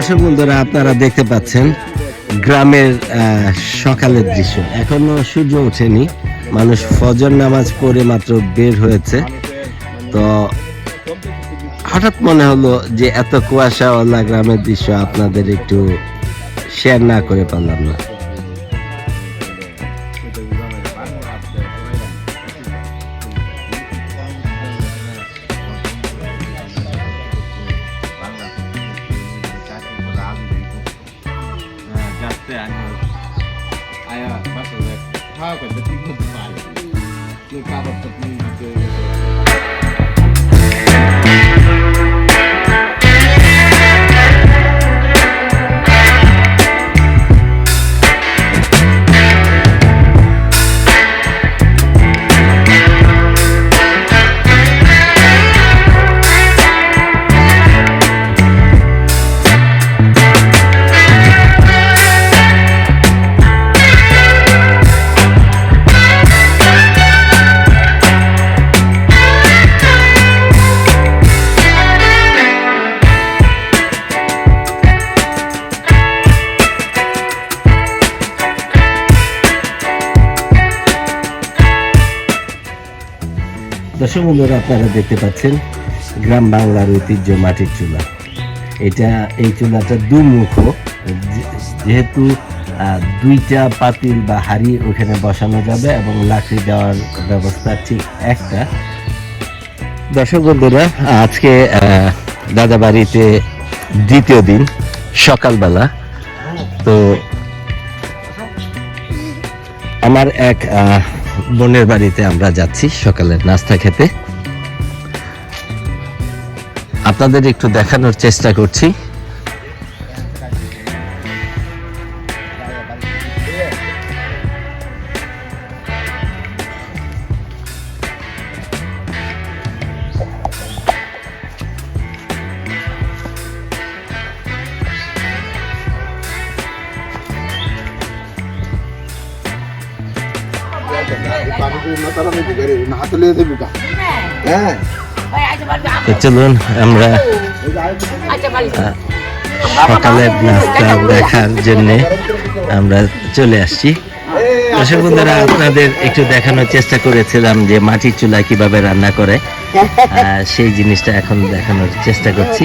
দর্শক বন্ধুরা, আপনারা দেখতে পাচ্ছেন গ্রামের সকালের দৃশ্য। এখনও সূর্য ওঠেনি। মানুষ ফজর নামাজ পড়ে মাত্র বের হয়েছে। তো হঠাৎ মনে হলো যে এত কুয়াশাওয়ালা গ্রামের দৃশ্য আপনাদের একটু শেয়ার না করে পারলাম না। understand her. I uh, must have like, how can the people buy it? Look how much the people দর্শক আপনারা দেখতে পাচ্ছেন, গ্রাম বাংলার ঐতিহ্য মাটির চুলা। এটা এই চুলাটা দুমুখ। যেহেতু দুইটা পাতিল বা হাড়ি ওখানে বসানো যাবে এবং লাকড়ি দেওয়ার ব্যবস্থা ঠিক একটা। দর্শক বন্ধুরা, আজকে দাদা বাড়িতে দ্বিতীয় দিন, সকালবেলা। তো, আমার এক বোনের বাড়িতে আমরা যাচ্ছি সকালের নাস্তা খেতে। আপনাদের একটু দেখানোর চেষ্টা করছি। হ্যাঁ। চলুন আমরা আহ, সকালের নাস্তা দেখার জন্যে আমরা চলে আসছি। দর্শক বন্ধুরা আপনাদের একটু দেখানোর চেষ্টা করেছিলাম যে মাটির চুলা কীভাবে রান্না করে সেই জিনিসটা এখন দেখানোর চেষ্টা করছি।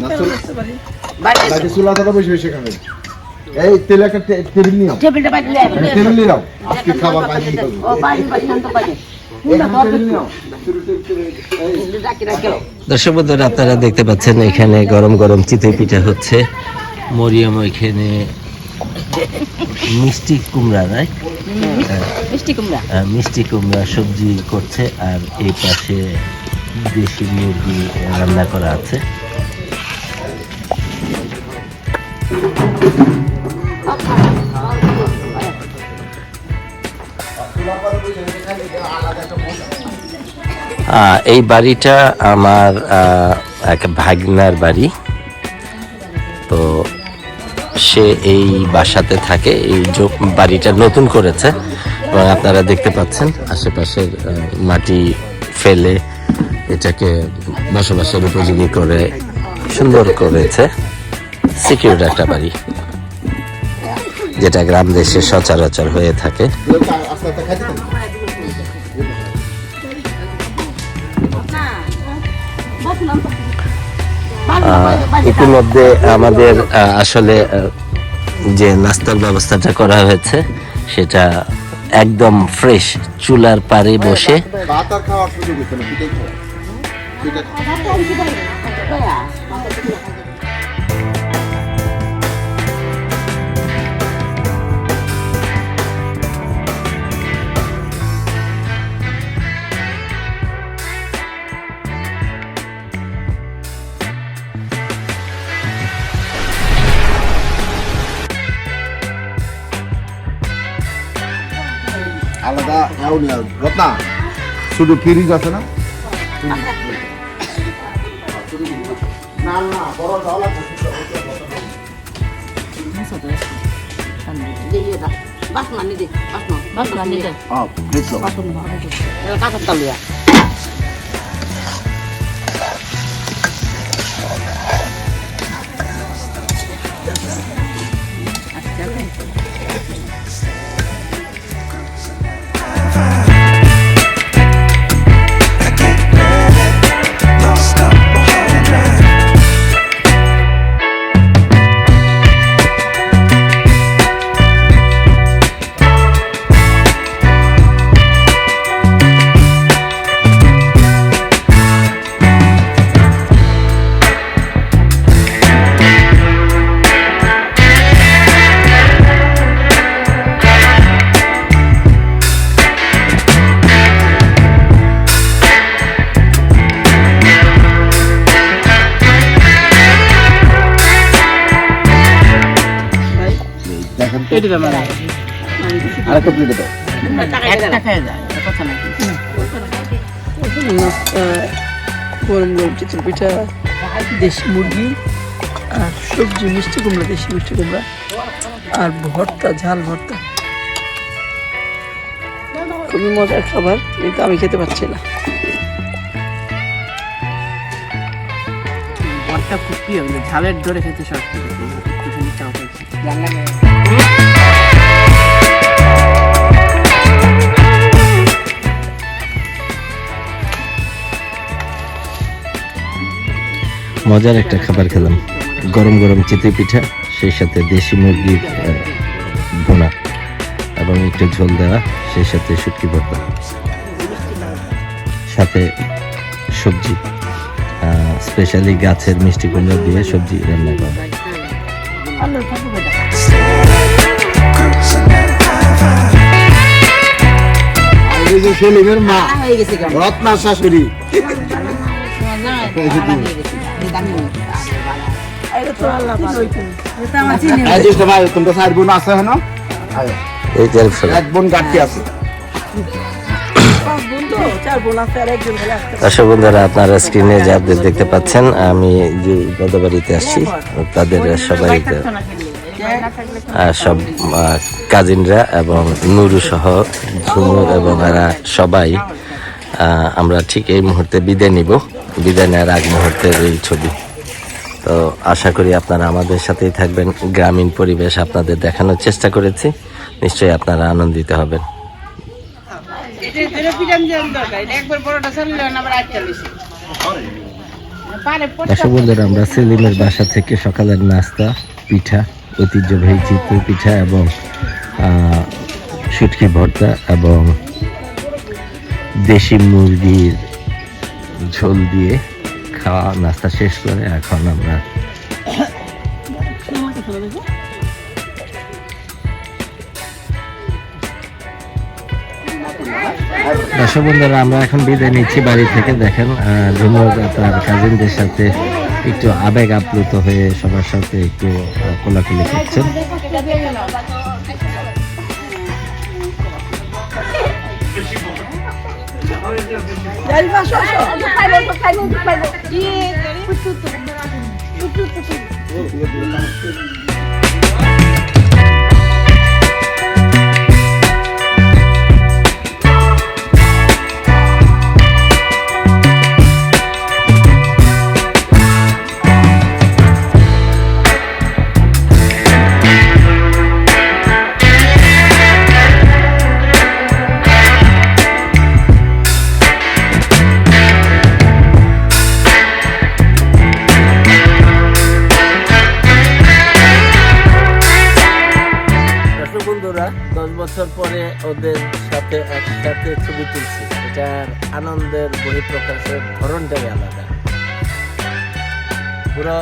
না চুলা বাড়িতে এই তেল একটা টেবিল নিও। টেবিলটা বাইরে টেবিল নিয়ে নাও। আজকে খাবার বাইরে নিয়ে ও বাইরে বাইরে দর্শক বন্ধুরা আপনারা দেখতে পাচ্ছেন এখানে গরম গরম চিতই পিঠা হচ্ছে। মরিয়ম এখানে মিষ্টি কুমড়া রায় মিষ্টি কুমড়া। মিষ্টি কুমড়া সবজি করছে আর এই পাশে দেশি মুরগি রান্না করা আছে। এই বাড়িটা আমার এক ভাগনার বাড়ি। তো সে এই বাসাতে থাকে, এই বাড়িটা নতুন করেছে। এবং আপনারা দেখতে পাচ্ছেন, আশেপাশের মাটি ফেলে এটাকে বসবাসের উপযোগী করে সুন্দর করেছে। সিকিউর একটা বাড়ি। যেটা গ্রাম দেশে সচরাচর হয়ে থাকে। ইতিমধ্যে আমাদের আসলে যে নাস্তার ব্যবস্থাটা করা হয়েছে, সেটা একদম ফ্রেশ চুলার পাড়ে বসে। আলাদা। রত্না শুধু ফ্রিজ আছে না না না বড় চাওয়া লাগবে Basma ni deh, basma. Basma ni deh. হ্যাঁ ফ্রিজ লো Basma. Kalau kakak tahu প্লেটে দাও একটা যায়, কথা পিঠা দেশি মুরগি আর সবজি মিষ্টি কুমড়া দেশি মিষ্টি কুমড়া আর ভর্তা ঝাল ভর্তা। খুবই মজার খাবার কিন্তু আমি খেতে পারছি না। খুব প্রিয় কিন্তু ঝালের দরে খেতে সব একটুখানি চাও খাইছি। মজার একটা খাবার খেলাম। গরম গরম চিতই পিঠা, সেই সাথে দেশি মুরগির ভুনা এবং একটু ঝোল দেওয়া, সেই সাথে শুটকি ভর্তা। সাথে সবজি। স্পেশালি গাছের মিষ্টি কুমড়া দিয়ে সবজি রান্না করা। এই যে সেলিমের মা হয়ে গেছে রত্না শাশুড়ি তোমরা চার বোন আছে হ্যাঁ? এক বোন গাঠি আছে। দর্শক বন্ধুরা, আপনারা স্ক্রিনে যাদের দেখতে পাচ্ছেন, আমি যে গতবাড়িতে আসছি তাদের সবাই সব কাজিনরা এবং নুরু সহ ঝুমুর এবং এরা সবাই আমরা ঠিক এই মুহূর্তে বিদায় নিব। বিদায় নেওয়ার আগ মুহূর্তের এই ছবি। তো আশা করি আপনারা আমাদের সাথেই থাকবেন। গ্রামীণ পরিবেশ আপনাদের দেখানোর চেষ্টা করেছি। নিশ্চয়ই আপনারা আনন্দিত হবেন। বন্ধুরা, আমরা সেলিমের বাসা থেকে সকালের নাস্তা, পিঠা, ঐতিহ্যবাহী চিতই পিঠা এবং শুটকি ভর্তা এবং দেশি মুরগির ঝোল দিয়ে খাওয়া, নাস্তা শেষ করে এখন আমরা দর্শক বন্ধুরা আমরা এখন বিদায় নিচ্ছি বাড়ি থেকে দেখেন ধন্যবাদ আপনার কাজিনদের সাথে একটু আবেগ আপ্লুত হয়ে সবার সাথে একটু কোলাকুলি করছেন আনন্দের বহিঃপ্রকাশের ধরনটাই আলাদা। পুরো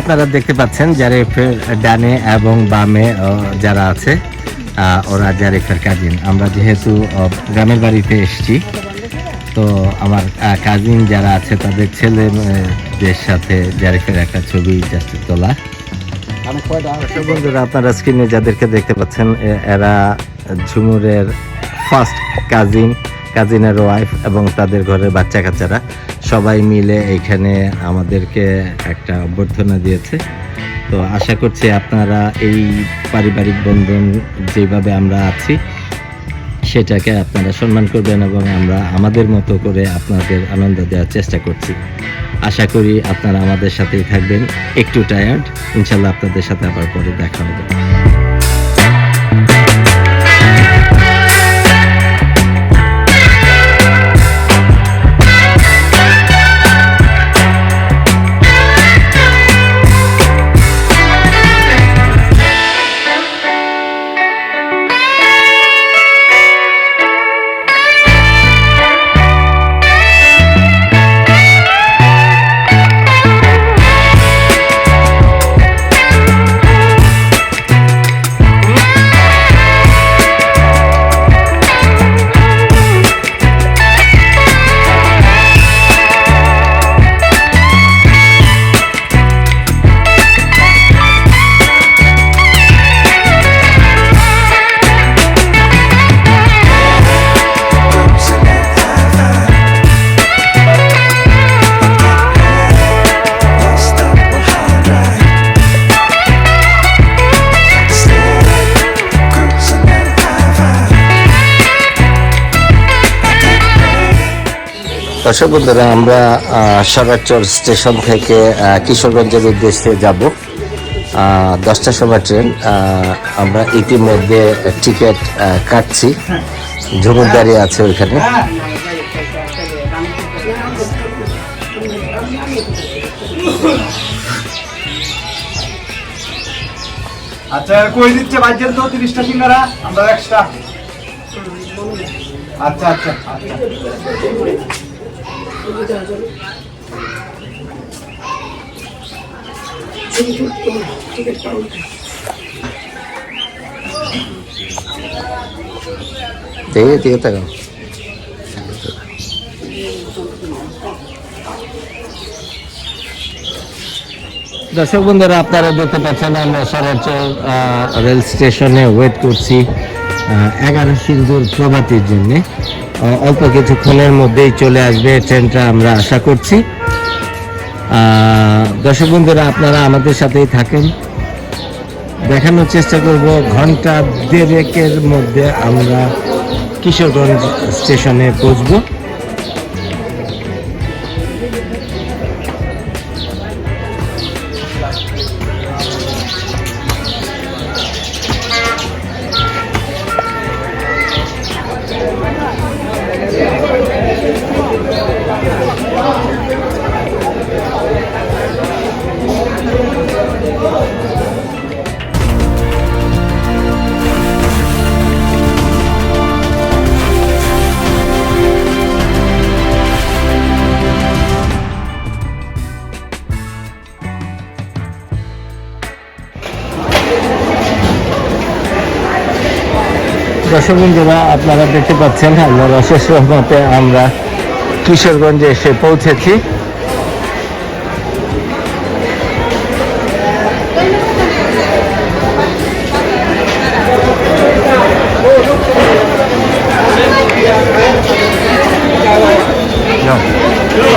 আপনারা দেখতে পাচ্ছেন জারিফের ডানে এবং বামে যারা আছে ওরা জারিফের কাজিন আমরা যেহেতু গ্রামের বাড়িতে এসেছি, তো আমার কাজিন যারা আছে, তাদের ছেলে ছেলেদের সাথে জারিফের একটা ছবি জাস্ট তোলা। বন্ধুরা, আপনারা স্ক্রিনে যাদেরকে দেখতে পাচ্ছেন এরা ঝুমুরের ফার্স্ট কাজিন কাজিনের ওয়াইফ এবং তাদের ঘরের বাচ্চা কাচ্চারা সবাই মিলে এখানে আমাদেরকে একটা অভ্যর্থনা দিয়েছে। তো আশা করছি আপনারা এই পারিবারিক বন্ধন যেভাবে আমরা আছি, সেটাকে আপনারা সম্মান করবেন এবং আমরা আমাদের মতো করে আপনাদের আনন্দ দেওয়ার চেষ্টা করছি। আশা করি আপনারা আমাদের সাথেই থাকবেন। একটু টায়ার্ড ইনশাল্লাহ আপনাদের সাথে আবার পরে দেখা হবে। দর্শক বন্ধুরা, আমরা সরাচর স্টেশন থেকে কিশোরগঞ্জের উদ্দেশ্যে যাব। দশটার সময় ট্রেন আমরা ইতিমধ্যে টিকিট কাটছি। ঝুমুর দাঁড়িয়ে আছে ওইখানে। আচ্ছা কই দিচ্ছে বাজেন তো তিরিশটা সিঙ্গারা? আমরা এক্সট্রা আচ্ছা আচ্ছা। দেখে দিকে দর্শক বন্ধুরা, আপনারা দেখতে পাচ্ছেন আমরা সরাচর রেল স্টেশনে ওয়েট করছি এগারো সিন্ধুর প্রভাতির জন্য। অল্প কিছুক্ষণের মধ্যেই চলে আসবে ট্রেনটা আমরা আশা করছি। দর্শক বন্ধুরা, আপনারা আমাদের সাথেই থাকেন। দেখানোর চেষ্টা করব ঘণ্টা দেড়েকের মধ্যে আমরা কিশোরগঞ্জ স্টেশনে পৌঁছবো। দর্শক বন্ধুরা আপনারা দেখতে পাচ্ছেন আল্লাহর অশেষ রহমতে আমরা কিশোরগঞ্জে এসে পৌঁছেছি।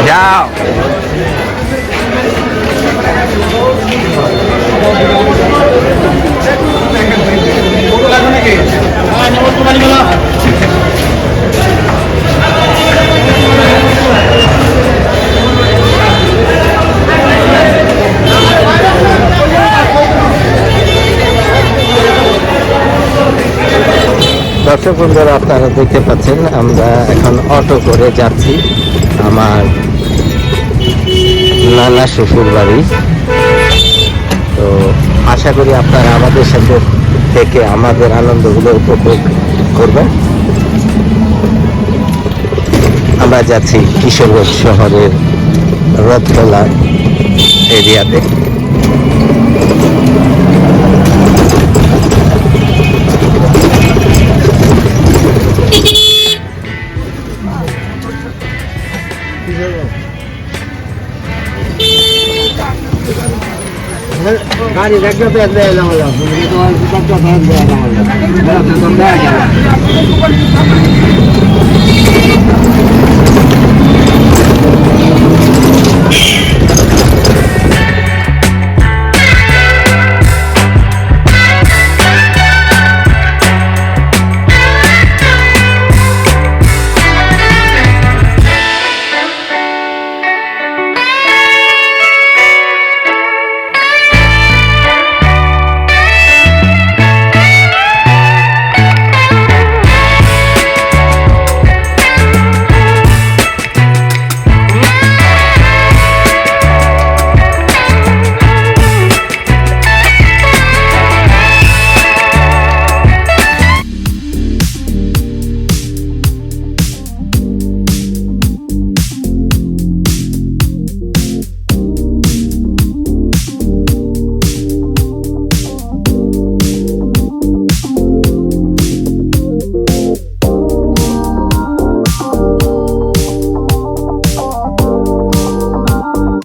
যাও। দর্শক বন্ধুরা, আপনারা দেখতে পাচ্ছেন, আমরা এখন অটো করে যাচ্ছি আমার নানা শ্বশুর বাড়ি তো আশা করি আপনারা আমাদের সাথে থেকে আমাদের আনন্দগুলো উপভোগ করবেন আমরা যাচ্ছি কিশোরগঞ্জ শহরের রথতলা এরিয়াতে। গাড়ি দেখলে